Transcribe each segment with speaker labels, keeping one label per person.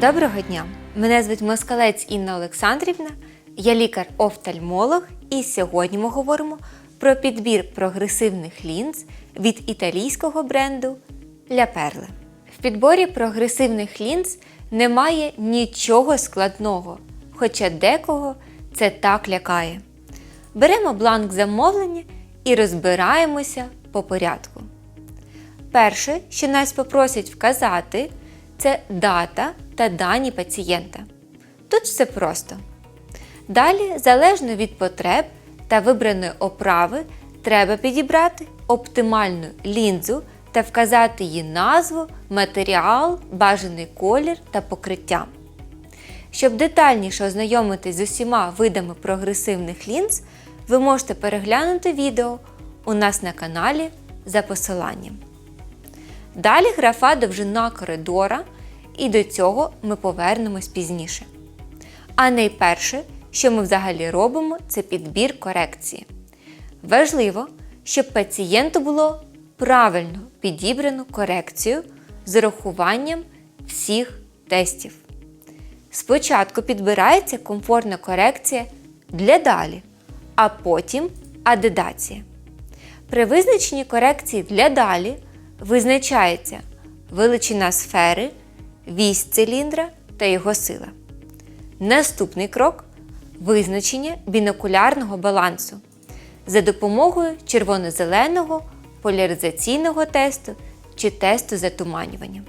Speaker 1: Доброго дня! Мене звуть Москалець Інна Олександрівна, я лікар-офтальмолог, і сьогодні ми говоримо про підбір прогресивних лінз від італійського бренду Ля Perle. В підборі прогресивних лінз немає нічого складного, хоча декого це так лякає. Беремо бланк замовлення і розбираємося по порядку. Перше, що нас попросять вказати, це дата та дані пацієнта. Тут все просто. Далі, залежно від потреб та вибраної оправи, треба підібрати оптимальну лінзу та вказати її назву, матеріал, бажаний колір та покриття. Щоб детальніше ознайомитись з усіма видами прогресивних лінз, ви можете переглянути відео у нас на каналі за посиланням. Далі графа довжина коридора, і до цього ми повернемось пізніше. А найперше, що ми взагалі робимо, це підбір корекції. Важливо, щоб пацієнту було правильно підібрано корекцію з урахуванням всіх тестів. Спочатку підбирається комфортна корекція для далі, а потім адедація. При визначенні корекції для далі визначається величина сфери, вісь циліндра та його сила. Наступний крок визначення бінокулярного балансу за допомогою червоно-зеленого поляризаційного тесту чи тесту затуманювання.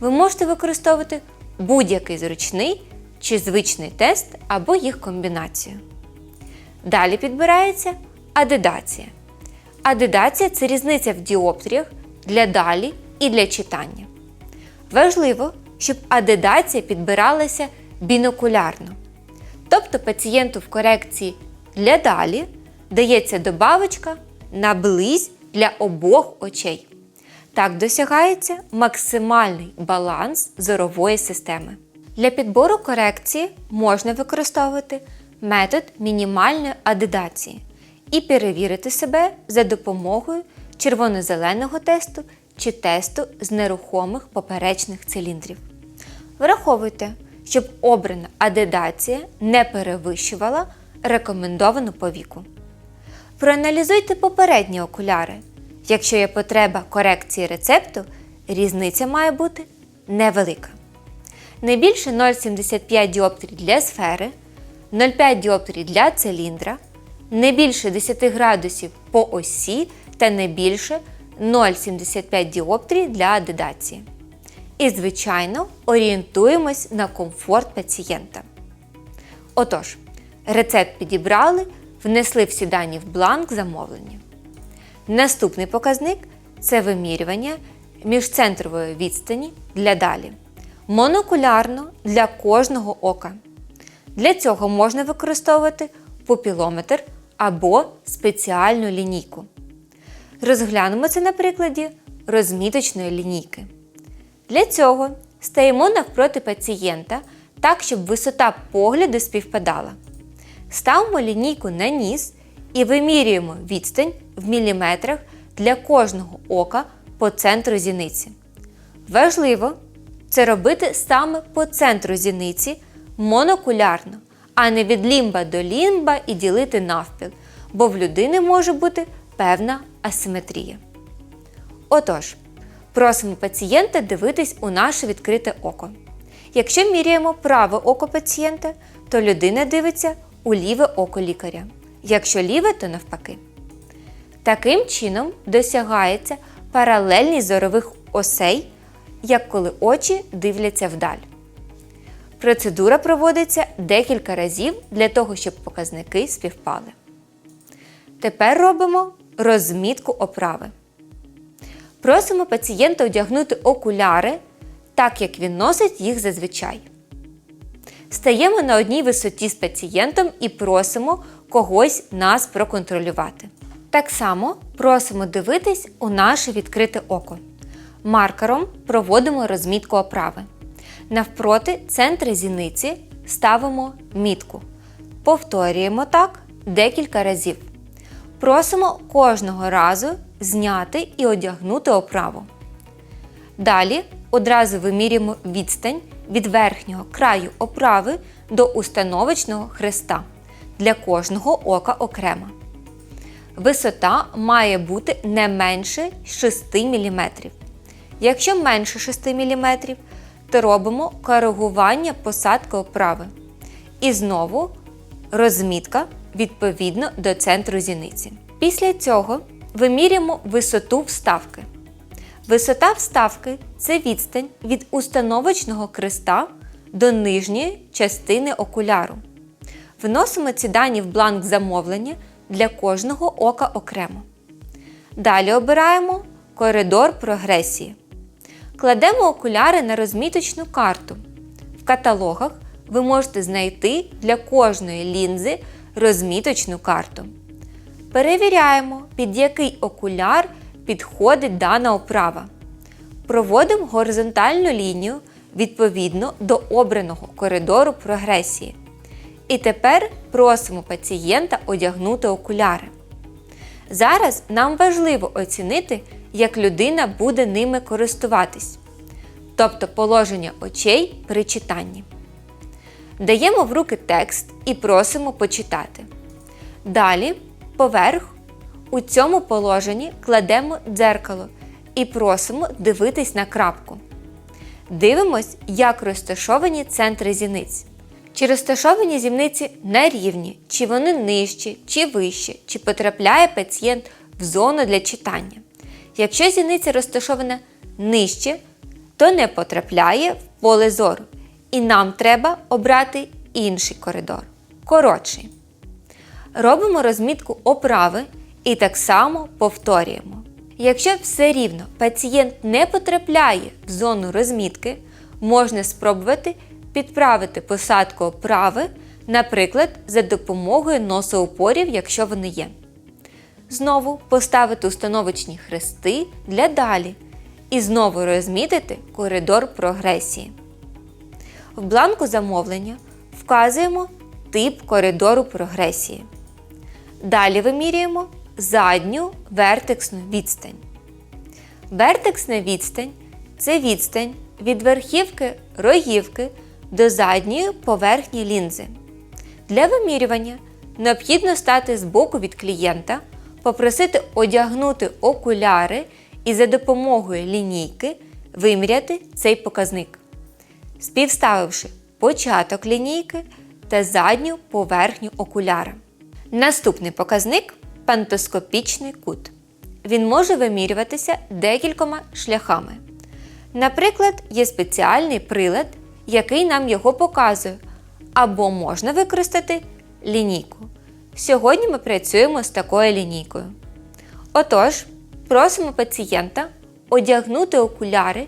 Speaker 1: Ви можете використовувати будь-який зручний чи звичний тест або їх комбінацію. Далі підбирається адедація. Адедація це різниця в діоптріях для далі і для читання. Важливо, щоб адедація підбиралася бінокулярно. Тобто пацієнту в корекції для далі дається добавочка на близь для обох очей. Так досягається максимальний баланс зорової системи. Для підбору корекції можна використовувати метод мінімальної адедації і перевірити себе за допомогою червоно-зеленого тесту чи тесту з нерухомих поперечних циліндрів. Враховуйте, щоб обрана адедація не перевищувала рекомендовану по віку. Проаналізуйте попередні окуляри. Якщо є потреба корекції рецепту, різниця має бути невелика. Не більше 0,75 діоптрій для сфери, 0,5 діоптрій для циліндра, не більше 10 градусів по осі та не більше 0,75 діоптрій для адедації. І, звичайно, орієнтуємось на комфорт пацієнта. Отож, рецепт підібрали, внесли всі дані в бланк замовлення. Наступний показник це вимірювання міжцентрової відстані для далі. Монокулярно для кожного ока. Для цього можна використовувати пупілометр або спеціальну лінійку. Розглянемо це на прикладі розміточної лінійки. Для цього стаємо навпроти пацієнта так, щоб висота погляду співпадала. Ставимо лінійку на ніс і вимірюємо відстань в міліметрах для кожного ока по центру зіниці. Важливо це робити саме по центру зіниці монокулярно, а не від лімба до лімба і ділити навпіл, бо в людини може бути певна асиметрія. Отож, просимо пацієнта дивитись у наше відкрите око. Якщо міряємо праве око пацієнта, то людина дивиться у ліве око лікаря. Якщо ліве, то навпаки. Таким чином досягається паралельність зорових осей, як коли очі дивляться вдаль. Процедура проводиться декілька разів для того, щоб показники співпали. Тепер робимо розмітку оправи. Просимо пацієнта одягнути окуляри, так як він носить їх зазвичай. Стаємо на одній висоті з пацієнтом і просимо когось нас проконтролювати. Так само просимо дивитись у наше відкрите око. Маркером проводимо розмітку оправи. Навпроти центра зіниці ставимо мітку. Повторюємо так декілька разів. Просимо кожного разу зняти і одягнути оправу. Далі одразу вимірюємо відстань від верхнього краю оправи до установочного хреста для кожного ока окремо. Висота має бути не менше 6 мм. Якщо менше 6 мм, то робимо коригування посадки оправи. І знову розмітка відповідно до центру зіниці. Після цього вимірюємо висоту вставки. Висота вставки це відстань від установочного креста до нижньої частини окуляру. Вносимо ці дані в бланк замовлення для кожного ока окремо. Далі обираємо коридор прогресії. Кладемо окуляри на розміточну карту. В каталогах ви можете знайти для кожної лінзи розміточну карту. Перевіряємо, під який окуляр підходить дана оправа. Проводимо горизонтальну лінію відповідно до обраного коридору прогресії. І тепер просимо пацієнта одягнути окуляри. Зараз нам важливо оцінити, як людина буде ними користуватись, тобто положення очей при читанні. Даємо в руки текст і просимо почитати. Далі, поверх, у цьому положенні кладемо дзеркало і просимо дивитись на крапку. Дивимось, як розташовані центри зіниць. Чи розташовані зімниці на рівні, чи вони нижчі, чи вищі, чи потрапляє пацієнт в зону для читання. Якщо зіниця розташована нижче, то не потрапляє в поле зору. І нам треба обрати інший коридор коротший. Робимо розмітку оправи і так само повторюємо. Якщо все рівно пацієнт не потрапляє в зону розмітки, можна спробувати підправити посадку оправи, наприклад, за допомогою носоупорів, якщо вони є. Знову поставити установочні хрести для далі. І знову розмітити коридор прогресії. В бланку замовлення вказуємо тип коридору прогресії. Далі вимірюємо задню вертексну відстань. Вертексна відстань це відстань від верхівки рогівки до задньої поверхні лінзи. Для вимірювання необхідно стати збоку від клієнта, попросити одягнути окуляри і за допомогою лінійки виміряти цей показник, співставивши початок лінійки та задню поверхню окуляра. Наступний показник пантоскопічний кут. Він може вимірюватися декількома шляхами. Наприклад, є спеціальний прилад, який нам його показує, або можна використати лінійку. Сьогодні ми працюємо з такою лінійкою. Отож, просимо пацієнта одягнути окуляри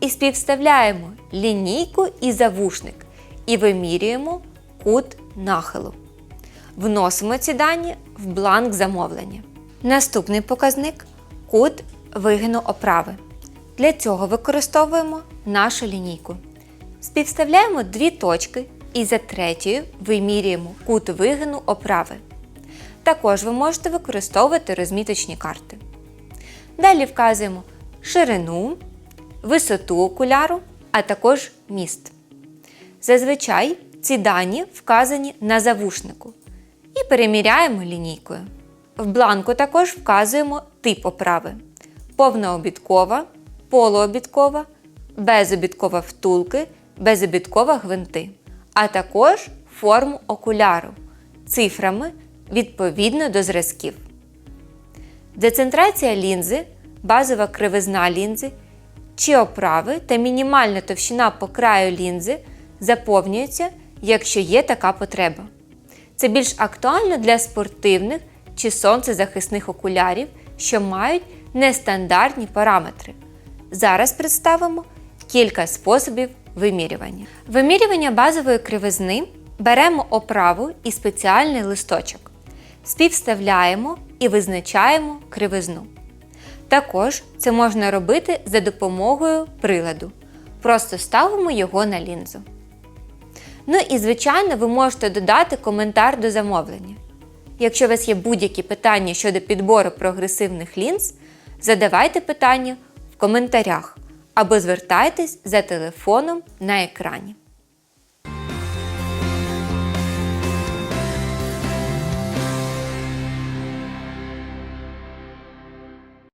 Speaker 1: і співставляємо лінійку і завушник і вимірюємо кут нахилу. Вносимо ці дані в бланк замовлення. Наступний показник кут вигину оправи. Для цього використовуємо нашу лінійку. Співставляємо дві точки і за третьою вимірюємо кут вигину оправи. Також ви можете використовувати розміточні карти. Далі вказуємо ширину, висоту окуляру, а також міст. Зазвичай ці дані вказані на завушнику і переміряємо лінійкою. В бланку також вказуємо тип оправи: повнообідкова, полуобідкова, безобідкова втулки, безобідкова гвинти, а також форму окуляру цифрами відповідно до зразків. Децентрація лінзи, базова кривизна лінзи чи оправи та мінімальна товщина по краю лінзи заповнюються, якщо є така потреба. Це більш актуально для спортивних чи сонцезахисних окулярів, що мають нестандартні параметри. Зараз представимо кілька способів вимірювання. Вимірювання базової кривизни беремо оправу і спеціальний листочок. Співставляємо і визначаємо кривизну. Також це можна робити за допомогою приладу. Просто ставимо його на лінзу. Ну і, звичайно, ви можете додати коментар до замовлення. Якщо у вас є будь-які питання щодо підбору прогресивних лінз, задавайте питання в коментарях, або звертайтесь за телефоном на екрані.